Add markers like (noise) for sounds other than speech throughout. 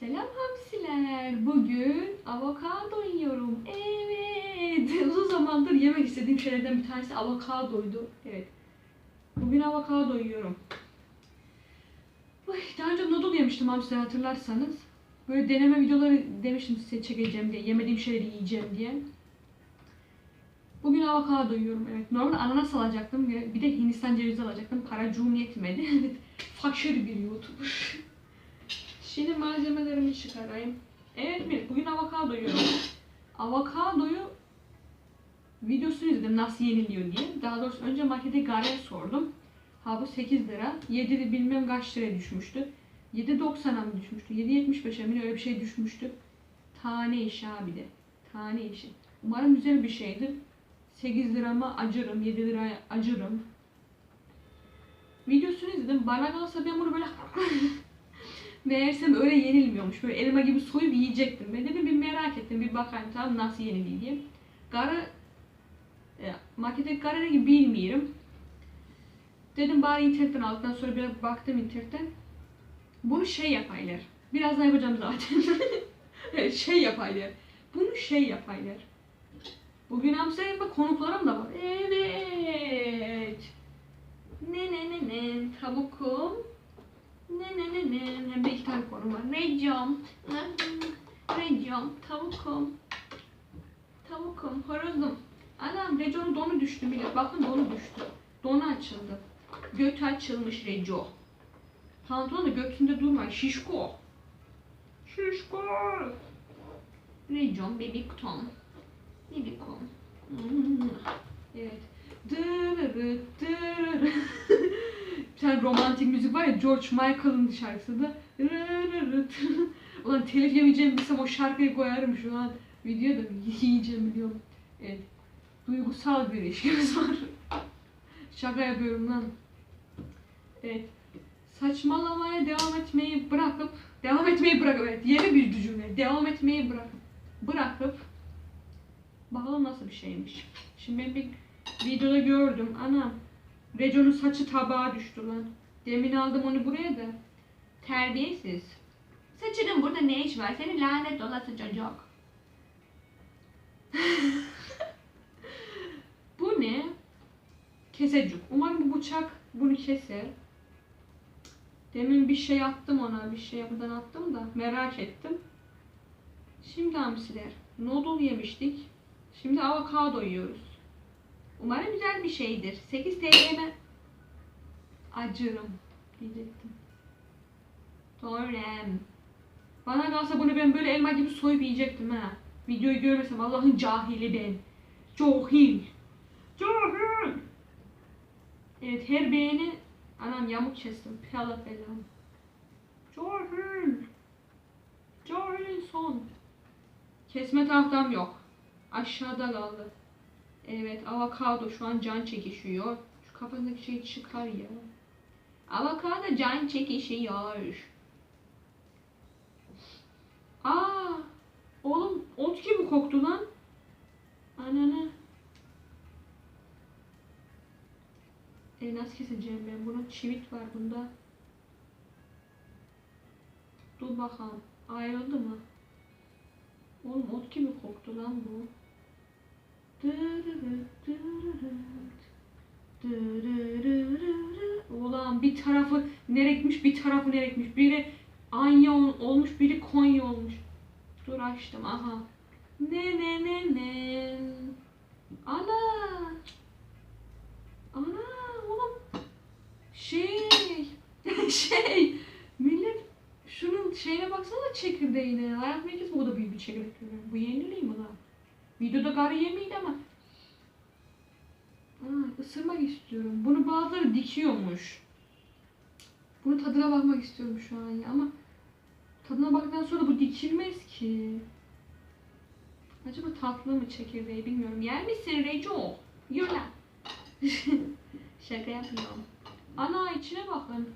Selam hamsiler. Bugün avokado yiyorum. Evet. (laughs) Uzun zamandır yemek istediğim şeylerden bir tanesi avokadoydu. Evet. Bugün avokado yiyorum. Uy, daha önce noodle yemiştim hamsiler hatırlarsanız. Böyle deneme videoları demiştim size çekeceğim diye. Yemediğim şeyleri yiyeceğim diye. Bugün avokado yiyorum. Evet. Normalde ananas alacaktım. Bir de Hindistan cevizi alacaktım. Paracuğum yetmedi. Evet. (laughs) Fakir bir YouTuber. Şimdi malzemelerimi çıkarayım. Evet Melih, bugün avokado yiyorum. (coughs) Avokadoyu videosunu izledim nasıl yeniliyor diye. Daha doğrusu önce markete Gare'ye sordum. Ha bu 8 lira. 7 de bilmem kaç liraya düşmüştü. 7.90'a mı düşmüştü? 7.75'e mi öyle bir şey düşmüştü. Tane işi abi de. Tane işi. Umarım güzel bir şeydir. 8 lirama acırım, 7 liraya acırım. Videosunu izledim. Bana kalsa ben bunu böyle (laughs) Meğersem öyle yenilmiyormuş. Böyle elma gibi soyup yiyecektim. Ben dedim bir merak ettim. Bir bakayım tamam nasıl yeniliyor diye. Gara e, markete gara ne gibi bilmiyorum. Dedim bari internetten aldıktan sonra biraz baktım internetten. Bunu şey yapaylar. Birazdan yapacağım zaten. (laughs) Şey yapaylar. Bunu şey yapaylar. Bugün Amsterdam'da konuklarım da var. Evet. Ne ne ne ne tavukum. Ne ne ne ne de iki tane konu var. Rejam. Rejam. Tavukum. Tavukum. Horozum. Anam Rejo'nun donu düştü bile. Bakın donu düştü. Donu açıldı. Götü açılmış Rejo. Pantolon da götünde durma. Şişko. Şişko. Rejom bebek tom. Bebek tom. Evet. Dırırı dırırı. (laughs) Bir tane romantik müzik var ya George Michael'ın şarkısı da. Rırırıt. Ulan telif yemeyeceğim bilsem o şarkıyı koyarım şu an. Videoda yiyeceğim biliyorum. Evet. Duygusal bir ilişkimiz var. Şaka yapıyorum lan. Evet. Saçmalamaya devam etmeyi bırakıp devam etmeyi bırakıp evet yeni bir cümle. Devam etmeyi bırakıp bırakıp bakalım nasıl bir şeymiş. Şimdi ben bir videoda gördüm. Anam Rejo'nun saçı tabağa düştü lan. Demin aldım onu buraya da. Terbiyesiz. Saçının burada ne iş var? Seni lanet olası çocuk. (laughs) bu ne? Kesecik. Umarım bu bıçak bunu keser. Demin bir şey attım ona. Bir şey buradan attım da merak ettim. Şimdi hamsiler. Noodle yemiştik. Şimdi avokado yiyoruz. Umarım güzel bir şeydir. 8 TL'me acırım diyecektim. Torrem. Bana kalsa bunu ben böyle elma gibi soyup yiyecektim ha. Videoyu görmesem Allah'ın cahili ben. Cahil. Cahil. Evet her beğeni anam yamuk kestim. Piyala falan. Cahil. Cahil son. Kesme tahtam yok. Aşağıda kaldı. Evet avokado şu an can çekişiyor. Şu kafasındaki şey çıkar ya. Avokado can çekişiyor. Aa, oğlum ot gibi koktu lan. Ananı. E nasıl keseceğim ben bunu? Çivit var bunda. Dur bakalım. Ayrıldı mı? Oğlum ot gibi koktu lan bu. Ulan bir tarafı nerekmiş bir tarafı nerekmiş. Biri Anya ol- olmuş biri Konya olmuş. Dur açtım aha. Ne ne ne ne. Ana. Ana oğlum. Şey. (laughs) şey. Millet şunun şeyine baksana çekirdeğine. İlk kez bu da büyük bir çekirdek. Bu yeniliği mi lan? Videoda garı yemiydi ama. Aa, ısırmak istiyorum. Bunu bazıları dikiyormuş. Bunun tadına bakmak istiyorum şu an ya ama tadına baktıktan sonra bu dikilmez ki. Acaba tatlı mı çekirdeği bilmiyorum. Yer misin Reco? Lan. (laughs) Şaka yapıyorum. Ana içine bakın.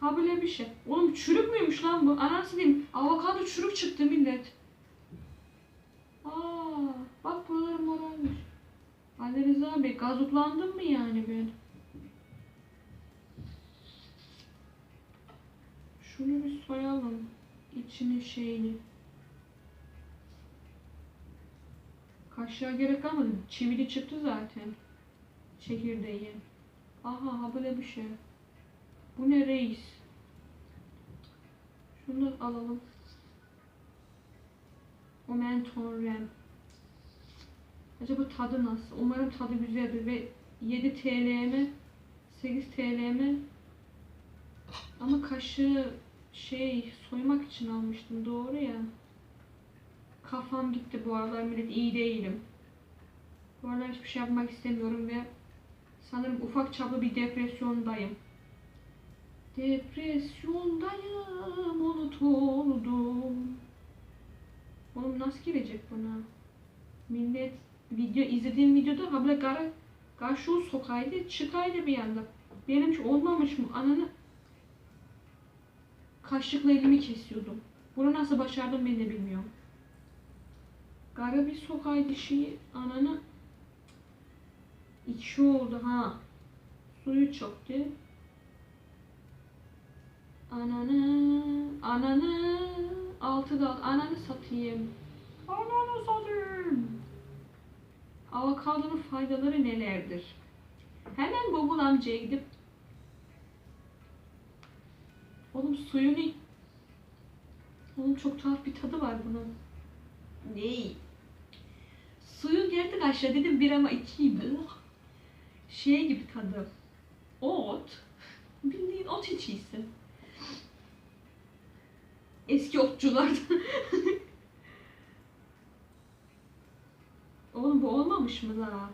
Ha böyle bir şey. Oğlum çürük müymüş lan bu? Anası diyeyim. Avokado çürük çıktı millet. Aa, morarmış. Ali Rıza Bey gazuklandım mı yani ben? Şunu bir soyalım. içinin şeyini. Kaşığa gerek kalmadı. Çivili çıktı zaten. Çekirdeği. Aha ha böyle bir şey. Bu ne reis? Şunu alalım. Aman tanrım. Acaba tadı nasıl? Umarım tadı güzeldir ve 7 TL mi? 8 TL mi? Ama kaşığı şey soymak için almıştım doğru ya. Kafam gitti bu aralar millet iyi değilim. Bu aralar hiçbir şey yapmak istemiyorum ve sanırım ufak çaplı bir depresyondayım. Depresyondayım unutuldum. Oğlum nasıl girecek buna? Millet video izlediğim videoda habla gara karşı sokaydı çıkaydı bir anda. Benim hiç olmamış mı? Ananı kaşıkla elimi kesiyordum. Bunu nasıl başardım ben de bilmiyorum. Gara bir sokaydı şeyi ananı içi oldu ha. Suyu çöktü. Ananı, ananı, altı dal, ananı satayım. Ananı satayım. Avokadonun faydaları nelerdir? Hemen Google amcaya gidip Oğlum suyunu Oğlum çok tuhaf bir tadı var bunun. Ney? Suyu geldik aşağı dedim bir ama ikiydi. Şey gibi tadı. Ot. Bildiğin ot içiysin. Eski otçulardan. (laughs) Oğlum bu olmamış mı la?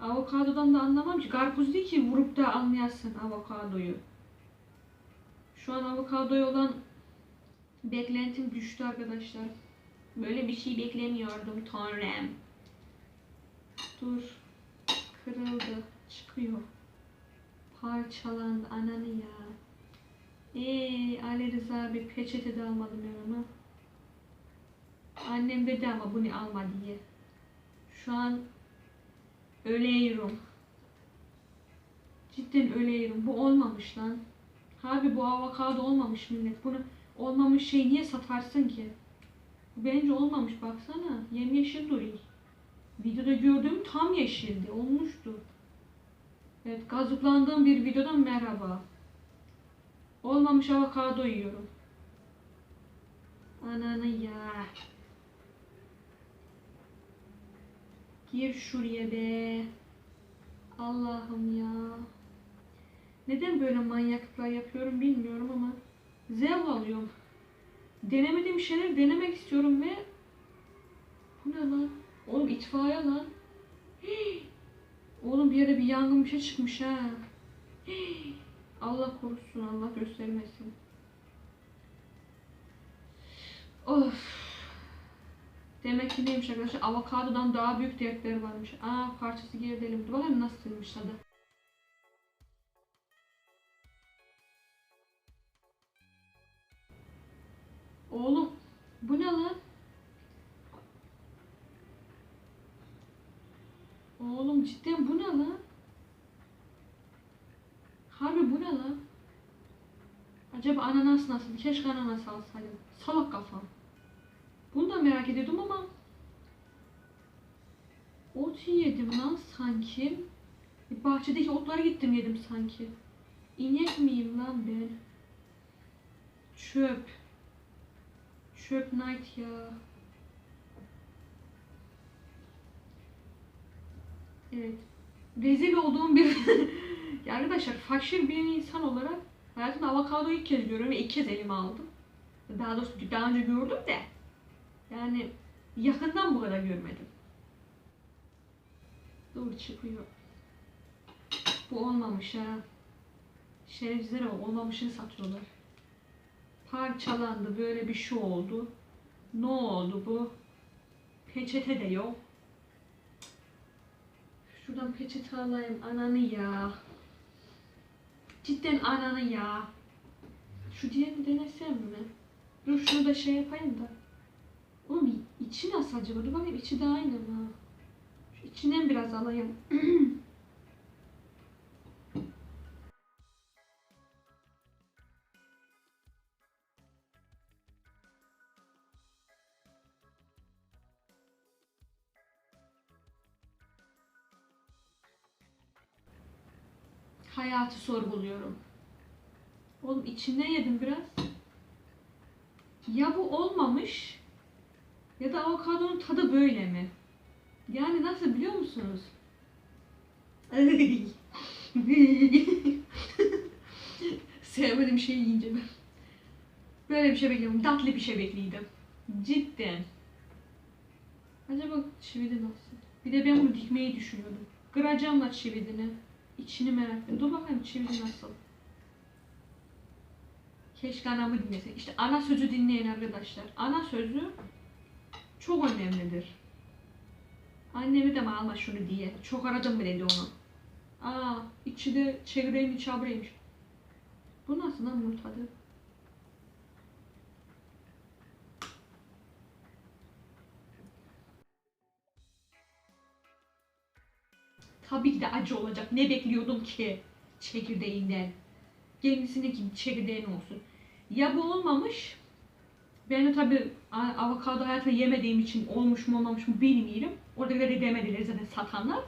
Avokadodan da anlamam ki. Karpuz değil ki vurup da anlayasın avokadoyu. Şu an avokadoya olan beklentim düştü arkadaşlar. Böyle bir şey beklemiyordum tanrım. Dur. Kırıldı. Çıkıyor. Parçalandı ananı ya. Eee Ali Rıza bir peçete de almadım yanıma. Annem dedi ama bunu alma diye. Şu an ölüyorum. Cidden ölüyorum. Bu olmamış lan. Harbi bu avokado olmamış millet. Bunu olmamış şey niye satarsın ki? Bu bence olmamış baksana. Yemyeşil duruyor. Videoda gördüğüm tam yeşildi. Olmuştu. Evet gazıklandığım bir videodan merhaba. Olmamış avokado yiyorum. Ananı ya. Gir şuraya be. Allah'ım ya. Neden böyle manyaklıklar yapıyorum bilmiyorum ama zevk alıyorum. Denemediğim şeyler denemek istiyorum ve bu ne lan? Oğlum itfaiye lan. (gasps) Oğlum bir yere bir yangın bir şey çıkmış ha. (gasps) Allah korusun, Allah göstermesin. Of. Demek ki neymiş arkadaşlar? Avokadodan daha büyük dertleri varmış. Aa parçası girdi elimde. Bakın nasılmış tadı. Oğlum bu ne lan? Oğlum cidden bu ne lan? Harbi bu ne lan? Acaba ananas nasıl? Keşke ananas alsaydım. Salak kafam. Bunu da merak ediyordum ama ot yedim lan sanki. E, Bahçedeki otlara gittim yedim sanki. İnek miyim lan ben? Çöp. Çöp night ya. Evet. Rezil olduğum bir... (laughs) ya arkadaşlar fakir bir insan olarak hayatımda avokadoyu ilk kez görüyorum ve ilk kez elime aldım. Daha doğrusu daha önce gördüm de yani yakından bu kadar görmedim. Dur çıkıyor. Bu olmamış ha. Şerefsizlere olmamışını satıyorlar. Parçalandı böyle bir şey oldu. Ne oldu bu? Peçete de yok. Şuradan peçete alayım ananı ya. Cidden ananı ya. Şu diğerini denesem mi? Dur şunu da şey yapayım da. Oğlum içi nasıl acaba? Dur bakayım içi de aynı mı? Şu içinden biraz alayım. (clears throat) hayatı sorguluyorum. Oğlum içinden yedim biraz. Ya bu olmamış ya da avokadonun tadı böyle mi? Yani nasıl biliyor musunuz? (laughs) Sevmediğim şeyi yiyince ben. Böyle bir şey bekliyorum. Tatlı bir şey bekliyordum. Cidden. Acaba çividi nasıl? Bir de ben bunu dikmeyi düşünüyordum. Kıracağım da çividini. İçini merak ediyorum. Dur bakayım çividi nasıl? Keşke anamı dinlesek. İşte ana sözü dinleyin arkadaşlar. Ana sözü çok önemlidir. Annemi de mi alma şunu diye. Çok aradım mı dedi onu. Aa içi de çekirdeğin içi abreymiş. Bu nasıl lan bunun tadı? Tabii ki de acı olacak. Ne bekliyordum ki çekirdeğinden? Kendisine ki çekirdeğin olsun. Ya bu olmamış. Ben de tabii a- avokado hayatımda yemediğim için olmuş mu olmamış mı bilmiyorum. Oradakileri demediler zaten satanlar.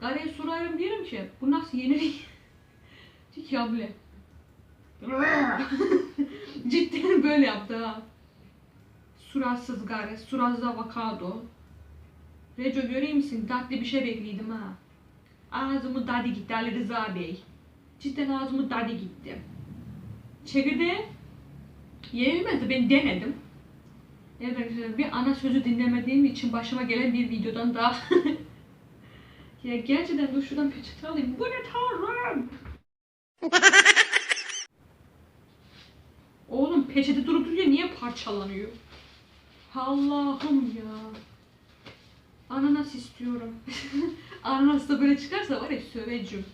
Garaya sorarım diyorum ki bu nasıl yenir? (laughs) Diyor ki abla. (laughs) Cidden böyle yaptı ha. Suratsız gare, suratsız avokado. Reco göreyim misin? Tatlı bir şey bekliyordum ha. Ağzımı tadı gitti Ali Rıza Bey. Cidden ağzımı tadı gitti. Çekirdeği yenilmedi. Ben denedim. Evet bir ana sözü dinlemediğim için başıma gelen bir videodan daha (laughs) ya gerçekten dur şuradan peçete alayım. Bu ne tanrım? (laughs) Oğlum peçete durup duruyor niye parçalanıyor? Allah'ım ya. Ananas istiyorum. (laughs) Ananas da böyle çıkarsa var ya söveceğim.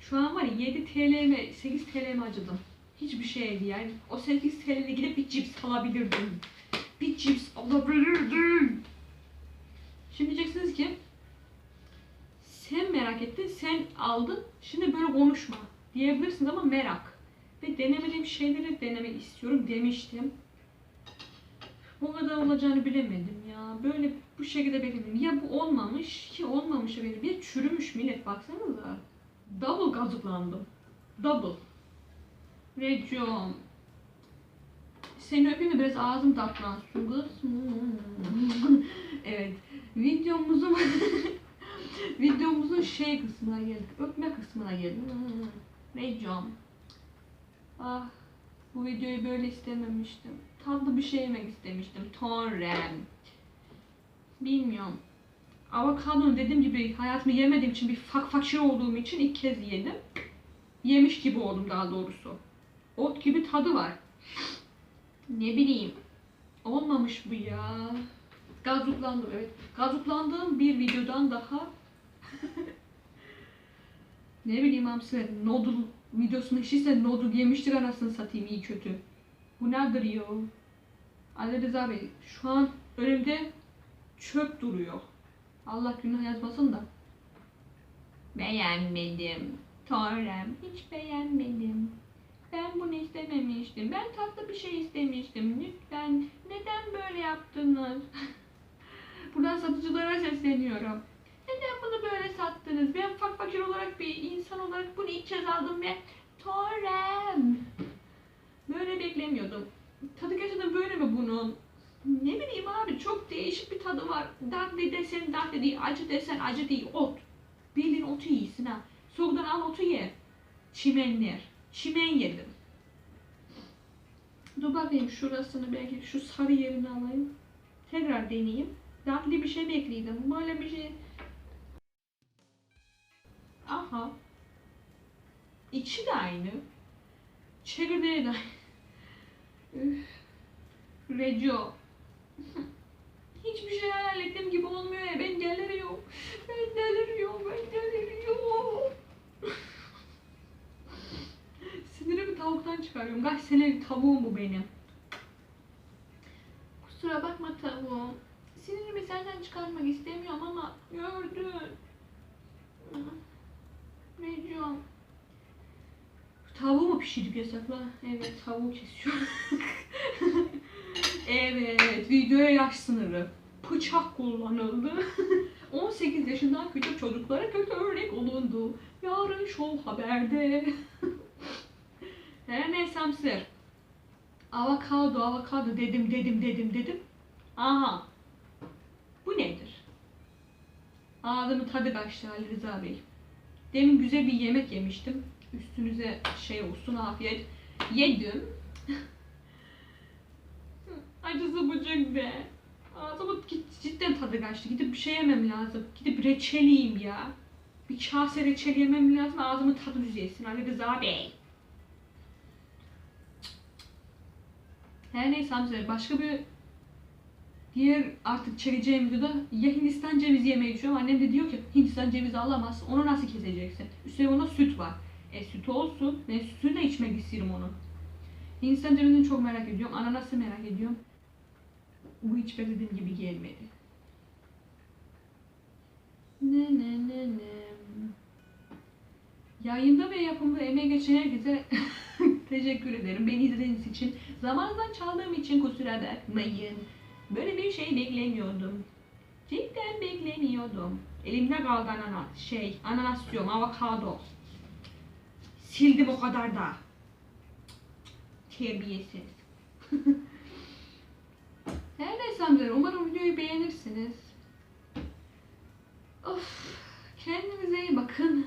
Şu an var ya 7 TL mi 8 TL mi acıdım. Hiçbir şeydi yani. O 8 TL'ye gidip bir cips alabilirdim. Bir cips alabilirdim. Şimdi diyeceksiniz ki sen merak ettin, sen aldın, şimdi böyle konuşma diyebilirsiniz ama merak. Ve denemediğim şeyleri denemek istiyorum demiştim. O kadar olacağını bilemedim ya. Böyle bu şekilde bekledim. Ya bu olmamış ki olmamış benim. Bir çürümüş millet baksanıza. Double gazıklandım. Double. Recom. Seni öpeyim de biraz ağzım tatlansın (laughs) evet. Videomuzun (laughs) videomuzun şey kısmına geldik. Öpme kısmına geldik. Recom. Ah. Bu videoyu böyle istememiştim. Tatlı bir şey yemek istemiştim. Tanrım. Bilmiyorum. Avokadonun dediğim gibi hayatımı yemediğim için bir fak fakir olduğum için ilk kez yedim. Yemiş gibi oldum daha doğrusu. Ot gibi tadı var. Ne bileyim. Olmamış bu ya. Gazuklandım evet. Gazuklandığım bir videodan daha (laughs) ne bileyim hamsiler noodle videosunu işiyse noodle yemiştir anasını satayım iyi kötü. Bu nedir ya? Ali Rıza Bey şu an önümde çöp duruyor. Allah günah yazmasın da. Beğenmedim. Tanrım hiç beğenmedim. Ben bunu istememiştim. Ben tatlı bir şey istemiştim. Lütfen neden böyle yaptınız? (laughs) Buradan satıcılara sesleniyorum. Neden bunu böyle sattınız? Ben fak fakir olarak bir insan olarak bunu ilk kez aldım ve Torrem. Böyle beklemiyordum. Tadı gerçekten böyle mi bunun? Ne bileyim abi çok değişik bir tadı var. Tatlı desen tatlı değil, acı desen acı değil. Ot. Bildiğin otu yiyorsun ha. Soğuktan al otu ye. Çimenler. Çimen yedim. Dur bakayım şurasını belki şu sarı yerini alayım. Tekrar deneyeyim. Tatlı bir şey bekliyordum. Böyle bir şey. Aha. İçi de aynı. Çekirdeği de aynı. Reco. Hiçbir şey hayal ettiğim gibi olmuyor ya. Ben deliriyorum. Ben deliriyorum. Ben deliriyorum. Çıkarıyorum. Kaç senelik tavuğum bu benim. Kusura bakma tavuğum. Sinirimi senden çıkarmak istemiyorum ama gördün. Reco. Tavuğu mu pişirip yasak lan? Evet tavuğu kesiyorum. (laughs) evet videoya yaş sınırı. Bıçak kullanıldı. (laughs) 18 yaşından küçük çocuklara kötü örnek olundu. Yarın şov haberde. (laughs) Neyse hamster. Avokado, avokado dedim, dedim, dedim, dedim. Aha. Bu nedir? Ağzımın tadı kaçtı Ali Rıza Bey. Demin güzel bir yemek yemiştim. Üstünüze şey olsun afiyet. Yedim. (laughs) Acısı bucak be. Ağzımın git- cidden tadı kaçtı. Gidip bir şey yemem lazım. Gidip reçel yiyeyim ya. Bir kase reçel yemem lazım. Ağzımın tadı düzelsin Ali Rıza Bey. Her neyse Hamza başka bir diğer artık çekeceğim videoda ya Hindistan cevizi yemeyi düşünüyorum. Annem de diyor ki Hindistan cevizi alamazsın. Onu nasıl keseceksin? Üstelik onda süt var. E süt olsun. Ben sütünü de içmek istiyorum onun. Hindistan cevizini çok merak ediyorum. Ananası merak ediyorum. Bu hiç beklediğim gibi gelmedi. Ne ne ne ne. Yayında ve yapımda emeği geçen herkese (laughs) teşekkür ederim. Beni izlediğiniz için. Zamanından çaldığım için kusura bakmayın. Böyle bir şey beklemiyordum. Cidden beklemiyordum. Elimde kaldı ananas. Şey, ananas diyorum, avokado. Sildim o kadar da. Terbiyesiz. (laughs) Her neyse amcalar, umarım videoyu beğenirsiniz. Of, kendinize iyi bakın.